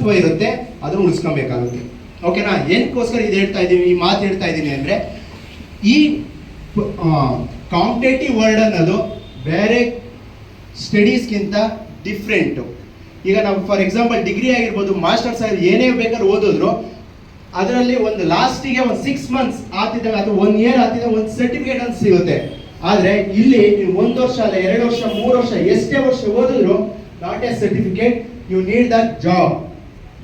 ಮಹತ್ವ ಇರುತ್ತೆ, ಅದನ್ನು ಉಳಿಸ್ಕೊಬೇಕಾಗುತ್ತೆ. ಓಕೆನಾ ಏನಕ್ಕೋಸ್ಕರ ಇದು ಹೇಳ್ತಾ ಇದ್ದೀನಿ? ಈ ಮಾತು ಹೇಳ್ತಾ ಇದ್ದೀನಿ ಅಂದರೆ, ಈ ಕಾಂಪಿಟೇಟಿವ್ ವರ್ಲ್ಡ್ ಅನ್ನೋದು ಬೇರೆ ಸ್ಟಡೀಸ್ಗಿಂತ ಡಿಫ್ರೆಂಟು ಈಗ ನಾವು ಫಾರ್ ಎಕ್ಸಾಂಪಲ್ ಡಿಗ್ರಿ ಆಗಿರ್ಬೋದು ಮಾಸ್ಟರ್ಸ್ ಆಗಿರ್ಬೋದು, ಏನೇ ಬೇಕಾದ್ರೂ ಓದಿದ್ರು, ಅದರಲ್ಲಿ ಒಂದು ಲಾಸ್ಟಿಗೆ ಒಂದು ಸಿಕ್ಸ್ ಮಂತ್ಸ್ ಆತಿದ್ದಾಗ, ಅಥವಾ ಒನ್ ಇಯರ್ ಆಗ್ತಿದ್ದಾಗ ಒಂದು ಸರ್ಟಿಫಿಕೇಟ್ ಅಂತ ಸಿಗುತ್ತೆ. ಆದರೆ ಇಲ್ಲಿ ನೀವು ಒಂದು ವರ್ಷ ಅಲ್ಲ, ಎರಡು ವರ್ಷ, ಮೂರು ವರ್ಷ, ಎಷ್ಟೇ ವರ್ಷ ಓದಿದ್ರು not a certificate you need that job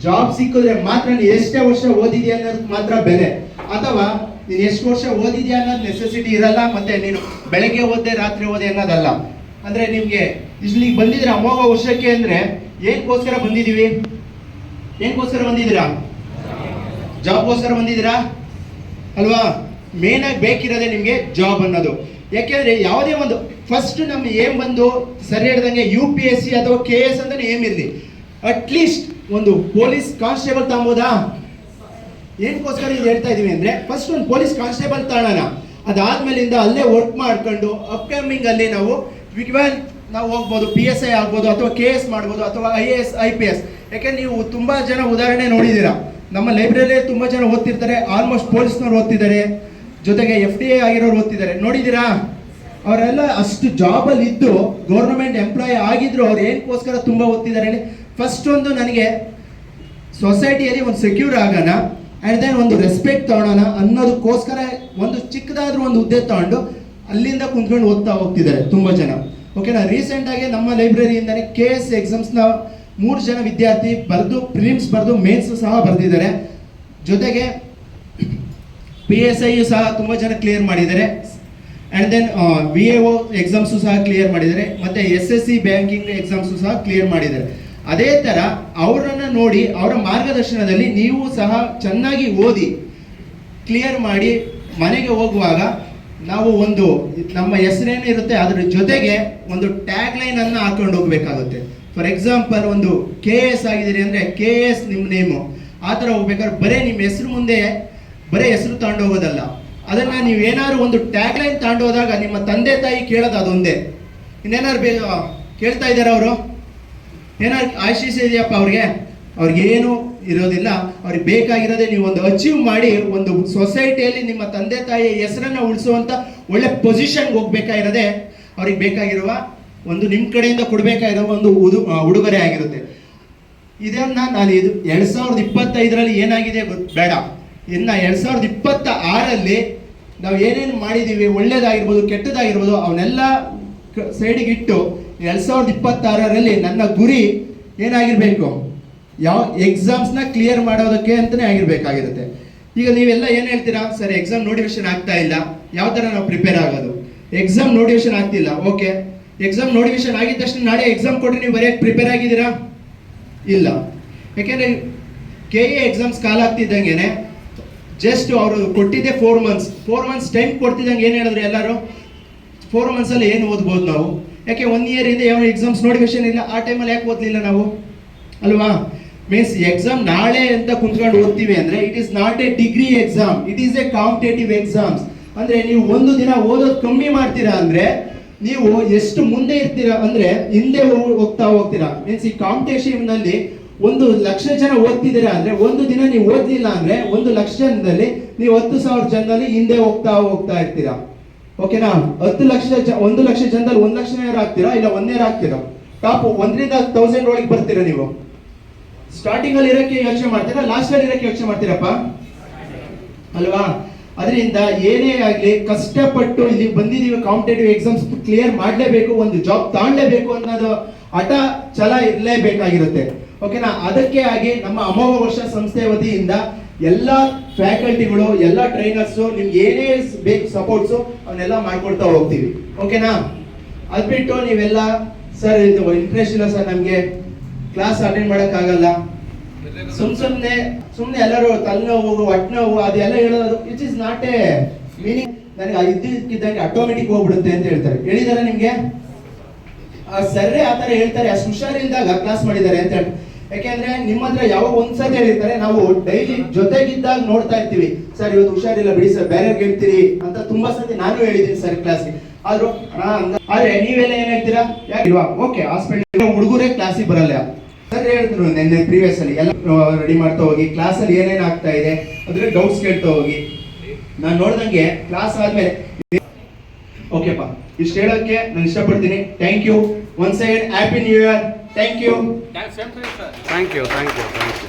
job ಸಿಕ್ಕಿದ್ರೆ ಮಾತ್ರ ನೀನು ಎಷ್ಟೇ ವರ್ಷ ಓದಿದ್ಯಾ ಅನ್ನೋದಕ್ಕೆ ಮಾತ್ರ ಬೆಲೆ. ಅಥವಾ ನೀನು ಎಷ್ಟು ವರ್ಷ ಓದಿದ್ಯಾ ಅನ್ನೋದು ನೆಸೆಸಿಟಿ ಇರಲ್ಲ, ಮತ್ತೆ ನೀನು ಬೆಳಗ್ಗೆ ಓದ್ದೆ, ರಾತ್ರಿ ಓದೆ ಅನ್ನೋದಲ್ಲ. ಅಂದ್ರೆ ನಿಮ್ಗೆ ಇಲ್ಲಿಗೆ ಬಂದಿದ್ರೆ ಅಮೋಘ ವರ್ಷಕ್ಕೆ ಅಂದ್ರೆ ಏನಕ್ಕೋಸ್ಕರ ಬಂದಿದೀವಿ? ಏನಕ್ಕೋಸ್ಕರ ಬಂದಿದ್ದೀರಾ? ಜಾಬ್ಗೋಸ್ಕರ ಬಂದಿದ್ದೀರಾ? ಅಲ್ವಾ? ಮೇನ್ ಆಗಿ ಬೇಕಿರೋದೇ ನಿಮಗೆ ಜಾಬ್ ಅನ್ನೋದು. ಯಾಕೆಂದ್ರೆ ಯಾವುದೇ ಒಂದು ಫಸ್ಟ್ ನಮ್ಮ ಏಮ್ ಬಂದು ಸರಿ ಹೇಳ್ದಂಗೆ ಯು ಪಿ ಎಸ್ ಸಿ ಅಥವಾ ಕೆ ಎಸ್ ಅಂತ ಏಮ್ ಇರಲಿ. ಅಟ್ಲೀಸ್ಟ್ ಒಂದು ಪೊಲೀಸ್ ಕಾನ್ಸ್ಟೇಬಲ್ ತಗೊಂಬೋದಾ ಏನಕ್ಕೋಸ್ಕರ ಇದು ಹೇಳ್ತಾ ಇದೀವಿ ಅಂದ್ರೆ ಫಸ್ಟ್ ಒಂದು ಪೊಲೀಸ್ ಕಾನ್ಸ್ಟೇಬಲ್ ತಾಣನ. ಅದಾದ್ಮೇಲಿಂದ ಅಲ್ಲೇ ವರ್ಕ್ ಮಾಡ್ಕೊಂಡು ಅಪ್ಕಮಿಂಗ್ ಅಲ್ಲಿ ನಾವು ವಿಗ್ವಲ್ ನಾವು ಹೋಗ್ಬೋದು ಪಿ ಎಸ್ ಐ ಆಗ್ಬೋದು, ಅಥವಾ ಕೆ ಎಸ್ ಮಾಡ್ಬೋದು, ಅಥವಾ I A S I P S ಯಾಕೆ ನೀವು ತುಂಬಾ ಜನ ಉದಾಹರಣೆ ನೋಡಿದ್ದೀರಾ? ನಮ್ಮ ಲೈಬ್ರರಿಯಲ್ಲಿ ತುಂಬಾ ಜನ ಓದ್ತಿರ್ತಾರೆ ಆಲ್ಮೋಸ್ಟ್ ಪೊಲೀಸ್ನವ್ರು ಓದ್ತಿದ್ದಾರೆ, ಜೊತೆಗೆ ಎಫ್ ಡಿ ಎ ಆಗಿರೋರು ಓದ್ತಿದ್ದಾರೆ. ನೋಡಿದ್ದೀರಾ? ಅವರೆಲ್ಲ ಅಷ್ಟು ಜಾಬಲ್ಲಿ ಇದ್ದು ಗೌರ್ಮೆಂಟ್ ಎಂಪ್ಲಾಯ್ ಆಗಿದ್ರು ಅವ್ರು ಏನಕ್ಕೋಸ್ಕರ ತುಂಬಾ ಓದ್ತಿದ್ದಾರೆ ಫಸ್ಟ್ ಒಂದು ನನಗೆ ಸೊಸೈಟಿಯಲ್ಲಿ ಒಂದು ಸೆಕ್ಯೂರ್ ಆಗೋಣ ಆ್ಯಂಡ್ ದೆನ್ ಒಂದು ರೆಸ್ಪೆಕ್ಟ್ ತಗೊಳ್ಳೋಣ ಅನ್ನೋದಕ್ಕೋಸ್ಕರ ಒಂದು ಚಿಕ್ಕದಾದ್ರೂ ಒಂದು ಹುದ್ದೆ ತಗೊಂಡು ಅಲ್ಲಿಂದ ಕುಂತ್ಕೊಂಡು ಓದ್ತಾ ಹೋಗ್ತಿದ್ದಾರೆ ತುಂಬ ಜನ. ಓಕೆನಾ ರೀಸೆಂಟಾಗಿ ನಮ್ಮ ಲೈಬ್ರರಿಯಿಂದನೇ ಕೆ ಎಸ್ ಎಕ್ಸಾಮ್ಸ್ನ ಮೂರು ಜನ ವಿದ್ಯಾರ್ಥಿ ಬರೆದು ಪ್ರಿಲಿಮ್ಸ್ ಬರೆದು ಮೇನ್ಸ್ ಸಹ ಬರೆದಿದ್ದಾರೆ. ಜೊತೆಗೆ ಪಿ ಎಸ್ ಐಯು ಸಹ ತುಂಬ ಜನ ಕ್ಲಿಯರ್ ಮಾಡಿದ್ದಾರೆ. And then V A O exams ಸಹ ಕ್ಲಿಯರ್ ಮಾಡಿದ್ದಾರೆ. ಮತ್ತು S S C banking exams ಸಹ ಕ್ಲಿಯರ್ ಮಾಡಿದ್ದಾರೆ. ಅದೇ ಥರ ಅವರನ್ನು ನೋಡಿ ಅವರ ಮಾರ್ಗದರ್ಶನದಲ್ಲಿ ನೀವು ಸಹ ಚೆನ್ನಾಗಿ ಓದಿ ಕ್ಲಿಯರ್ ಮಾಡಿ ಮನೆಗೆ ಹೋಗುವಾಗ ನಾವು ಒಂದು ನಮ್ಮ ಹೆಸರೇನು ಇರುತ್ತೆ ಅದರ ಜೊತೆಗೆ ಒಂದು ಟ್ಯಾಗ್ ಲೈನ್ ಅನ್ನು ಹಾಕೊಂಡು ಹೋಗಬೇಕಾಗುತ್ತೆ. ಫಾರ್ ಎಕ್ಸಾಂಪಲ್ ಒಂದು ಕೆ ಎಸ್ ಆಗಿದ್ದೀರಿ ಅಂದರೆ ಕೆ ಎಸ್ ನಿಮ್ಮ ನೇಮು ಆ ಥರ ಹೋಗ್ಬೇಕಾದ್ರೆ ಬರೀ ನಿಮ್ಮ ಹೆಸರು ಮುಂದೆ ಬರೇ ಹೆಸರು ತಗೊಂಡು ಹೋಗೋದಲ್ಲ. ಅದನ್ನ ನೀವು ಏನಾದ್ರು ಒಂದು ಟ್ಯಾಗ್ ಲೈನ್ ತಗೊಂಡು ನಿಮ್ಮ ತಂದೆ ತಾಯಿ ಕೇಳೋದು ಅದೊಂದೇ. ಇನ್ನೇನಾದ್ರು ಕೇಳ್ತಾ ಇದ್ದಾರೆ ಅವರು? ಏನಾದ್ರು ಆಶೀಸ್ ಇದೆಯಪ್ಪ ಅವ್ರಿಗೆ? ಅವ್ರಿಗೇನು ಇರೋದಿಲ್ಲ. ಅವ್ರಿಗೆ ಬೇಕಾಗಿರೋದೇ ನೀವು ಒಂದು ಅಚೀವ್ ಮಾಡಿ ಒಂದು ಸೊಸೈಟಿಯಲ್ಲಿ ನಿಮ್ಮ ತಂದೆ, ತಾಯಿಯ ಹೆಸರನ್ನ ಉಳಿಸುವಂತ ಒಳ್ಳೆ ಪೊಸಿಷನ್ಗೆ ಹೋಗ್ಬೇಕಾಗಿರೋದೆ. ಅವ್ರಿಗೆ ಬೇಕಾಗಿರುವ ಒಂದು ನಿಮ್ಮ ಕಡೆಯಿಂದ ಕೊಡಬೇಕಾಗಿರೋ ಒಂದು ಉದು ಉಡುಗೊರೆ ಆಗಿರುತ್ತೆ. ಇದನ್ನ ನಾನು ಇದು ಎರಡು ಸಾವಿರದ ಇಪ್ಪತ್ತೈದರಲ್ಲಿ ಏನಾಗಿದೆ ಬೇಡ. ಇನ್ನ ಎರಡು ಸಾವಿರದ ಇಪ್ಪತ್ತ ಆರಲ್ಲಿ ನಾವು ಏನೇನು ಮಾಡಿದ್ದೀವಿ ಒಳ್ಳೇದಾಗಿರ್ಬೋದು, ಕೆಟ್ಟದಾಗಿರ್ಬೋದು, ಅವನ್ನೆಲ್ಲ ಸೈಡಿಗೆ ಇಟ್ಟು ಎರಡ್ ಸಾವಿರದ ಇಪ್ಪತ್ತಾರರಲ್ಲಿ ನನ್ನ ಗುರಿ ಏನಾಗಿರಬೇಕು? ಯಾವ ಎಕ್ಸಾಮ್ಸ್ನ ಕ್ಲಿಯರ್ ಮಾಡೋದಕ್ಕೆ ಅಂತಲೇ ಆಗಿರಬೇಕಾಗಿರುತ್ತೆ. ಈಗ ನೀವೆಲ್ಲ ಏನು ಹೇಳ್ತೀರಾ? ಸರ್ ಎಕ್ಸಾಮ್ ನೋಟಿಫಿಕೇಶನ್ ಆಗ್ತಾ ಇಲ್ಲ. ಯಾವ ಥರ ನಾವು ಪ್ರಿಪೇರ್ ಆಗೋದು? ಎಕ್ಸಾಮ್ ನೋಟಿಫಿಕೇಶನ್ ಆಗ್ತಿಲ್ಲ. ಓಕೆ ಎಕ್ಸಾಮ್ ನೋಟಿಫಿಕೇಶನ್ ಆಗಿದ ತಕ್ಷಣ ನಾಳೆ ಎಕ್ಸಾಮ್ ಕೊಟ್ಟರೆ ನೀವು ಬರೆಯೋಕ್ಕೆ ಪ್ರಿಪೇರ್ ಆಗಿದ್ದೀರಾ? ಇಲ್ಲ. ಯಾಕೆಂದರೆ ಕೆ ಎ ಎಕ್ಸಾಮ್ಸ್ ಕಾಲ ಆಗ್ತಿದ್ದಂಗೆ ಜಸ್ಟ್ ಅವರು ಕೊಟ್ಟಿದ್ದೆ four months four months time ಕೊಡ್ತಿದ್ದಂಗೆ ಏನು ಹೇಳಿದ್ರೆ ಎಲ್ಲರೂ? ಫೋರ್ ಮಂತ್ಸಲ್ಲಿ ಏನು ಓದ್ಬೋದು ನಾವು? ಯಾಕೆ ಒನ್ ಇಯರ್ ಇದೆ ಯಾವ ಎಕ್ಸಾಮ್ಸ್ ನೋಟಿಫಿಕೇಶನ್ ಇಲ್ಲ, ಆ ಟೈಮಲ್ಲಿ ಯಾಕೆ ಓದಲಿಲ್ಲ ನಾವು? ಅಲ್ವಾ? ಮೀನ್ಸ್ ಎಕ್ಸಾಮ್ ನಾಳೆ ಅಂತ ಕುಂತ್ಕೊಂಡು ಓದ್ತೀವಿ ಅಂದ್ರೆ it is not a degree exam it is a competitive exams ಅಂದ್ರೆ ನೀವು ಒಂದು ದಿನ ಓದೋದು ಕಮ್ಮಿ ಮಾಡ್ತೀರಾ ಅಂದ್ರೆ ನೀವು ಎಷ್ಟು ಮುಂದೆ ಇರ್ತೀರಾ ಅಂದ್ರೆ ಹಿಂದೆ ಹೋಗ್ತಾ ಹೋಗ್ತೀರಾ. ಮೀನ್ಸ್ ಈ ಕಾಂಪಿಟೇಷನ್ನಲ್ಲಿ ಒಂದು ಲಕ್ಷ ಜನ ಓದ್ತಿದ್ದೀರಾ ಅಂದ್ರೆ ಒಂದು ದಿನ ನೀವು ಓದ್ಲಿಲ್ಲ ಅಂದ್ರೆ ಒಂದು ಲಕ್ಷ ಜನದಲ್ಲಿ ನೀವು ಹತ್ತು ಸಾವಿರ ಜನದಲ್ಲಿ ಹಿಂದೆ ಹೋಗ್ತಾ ಹೋಗ್ತಾ ಇರ್ತೀರಾ. ಓಕೆನಾ? ಹತ್ತು ಲಕ್ಷ ಒಂದು ಲಕ್ಷ ಜನದಲ್ಲಿ ಒಂದು ಲಕ್ಷ ಆಗ್ತೀರಾ ಇಲ್ಲ ಒಂದೇ ಆಗ್ತೀರಾ ಟಾಪ್ ಒಂದರಿಂದ ತೌಸಂಡ್ ಒಳಗೆ ಬರ್ತೀರಾ ನೀವು? ಸ್ಟಾರ್ಟಿಂಗ್ ಅಲ್ಲಿ ಇರಕ್ಕೆ ಯೋಚನೆ ಮಾಡ್ತೀರಾ? ಲಾಸ್ಟ್ ಅಲ್ಲಿ ಇರಕ್ಕೆ ಯೋಚನೆ ಮಾಡ್ತೀರಪ್ಪ? ಅಲ್ವಾ? ಅದರಿಂದ ಏನೇ ಆಗಲಿ, ಕಷ್ಟಪಟ್ಟು ಇಲ್ಲಿ ಬಂದಿದ್ದೀವಿ ಕಾಂಪಿಟೇಟಿವ್ ಎಕ್ಸಾಮ್ಸ್ ಕ್ಲಿಯರ್ ಮಾಡಲೇಬೇಕು, ಒಂದು ಜಾಬ್ ತಾಂಡಲೇಬೇಕು ಅನ್ನೋದು ಹಠ ಛಲ ಇರಲೇಬೇಕಾಗಿರುತ್ತೆ. ಓಕೆನಾ? ಅದಕ್ಕೆ ಆಗಿ ನಮ್ಮ ಅಮೋಘ ವರ್ಷ ಸಂಸ್ಥೆ ವತಿಯಿಂದ ಎಲ್ಲ ಫ್ಯಾಕಲ್ಟಿಗಳು ಎಲ್ಲ ಟ್ರೈನರ್ಸು ನಿಮ್ಗೆ ಏನೇ ಬೇಕು ಸಪೋರ್ಟ್ಸು ಅವನ್ನೆಲ್ಲ ಮಾಡ್ಕೊಡ್ತಾ ಹೋಗ್ತೀವಿ. ಓಕೆನಾ ಅದು ಬಿಟ್ಟು ನೀವೆಲ್ಲ, ಸರ್, ಇದು ಇಂಟ್ರೆಸ್ಟ್ ಇಲ್ಲ ಸರ್ ನಮಗೆ. ಕ್ಲಾಸ್ ಅಟೆಂಡ್ ಮಾಡೋಕ್ಕಾಗಲ್ಲ. ಸುಮ್ ಸುಮ್ಮನೆ ಸುಮ್ಮನೆ ಎಲ್ಲರೂ ತಲೆನೋವು, ಹೊಟ್ಟೆನೋವು, ಅದೆಲ್ಲ ಹೇಳೋದು it is not a meaning ನನಗೆ ಇದ್ದಕ್ಕಿದ್ದಂಗೆ ಆಟೋಮೆಟಿಕ್ ಹೋಗ್ಬಿಡುತ್ತೆ ಅಂತ ಹೇಳ್ತಾರೆ. ಹೇಳಿದಾರೆ ನಿಮಗೆ? ಆ ಸರ್ರೆ ಆ ಥರ ಹೇಳ್ತಾರೆ, ಅಷ್ಟು ಹುಷಾರಿಲ್ದಾಗ ಕ್ಲಾಸ್ ಮಾಡಿದ್ದಾರೆ ಅಂತ ಹೇಳಿ ಯಾಕೆಂದ್ರೆ ನಿಮ್ಮ ಹತ್ರ ಯಾವಾಗ ಒಂದ್ಸತಿ ಹೇಳಿರ್ತಾರೆ, ನಾವು ಡೈಲಿ ಜೊತೆಗಿದ್ದಾಗ ನೋಡ್ತಾ ಇರ್ತೀವಿ. ಸರ್, ಇವತ್ತು ಹುಷಾರಿಲ್ಲ ಬಿಡಿ ಸರ್, ಬೇರೆ ಹೇಳ್ತೀರಿ? ಅಂತ ತುಂಬಾ ಸತಿ ನಾನು ಹೇಳಿದ್ದೀನಿ ಸರ್ ಕ್ಲಾಸ್ಗೆ ಆದ್ರೂ ಆದ್ರೆ ನೀವೆಲ್ಲ ಏನ್ ಹೇಳ್ತೀರಾ? ಇಲ್ವಾ? ಓಕೆ ಹಾಸ್ಪಿಟಲ್ ಹುಡುಗರೇ ಕ್ಲಾಸಿಗೆ ಬರಲ್ಲ. ಸರ್ ಹೇಳಿದ್ರು ನಿನ್ನೆ ಪ್ರೀವಿಯಸ್ ಅಲ್ಲಿ, ಎಲ್ಲ ರೆಡಿ ಮಾಡ್ತಾ ಹೋಗಿ ಕ್ಲಾಸ್ ಅಲ್ಲಿ ಏನೇನ್ ಆಗ್ತಾ ಇದೆ ಅದ್ರ ಡೌಟ್ಸ್ ಕೇಳ್ತಾ ಹೋಗಿ. ನಾನು ನೋಡ್ದಂಗೆ ಕ್ಲಾಸ್ ಆದ್ಮೇಲೆ ಓಕೆಪ್ಪ, ಇಷ್ಟು ಹೇಳೋಕ್ಕೆ ನಾನು ಇಷ್ಟಪಡ್ತೀನಿ. Thank you one second happy new year Thank you Thank you, thank you, thank you.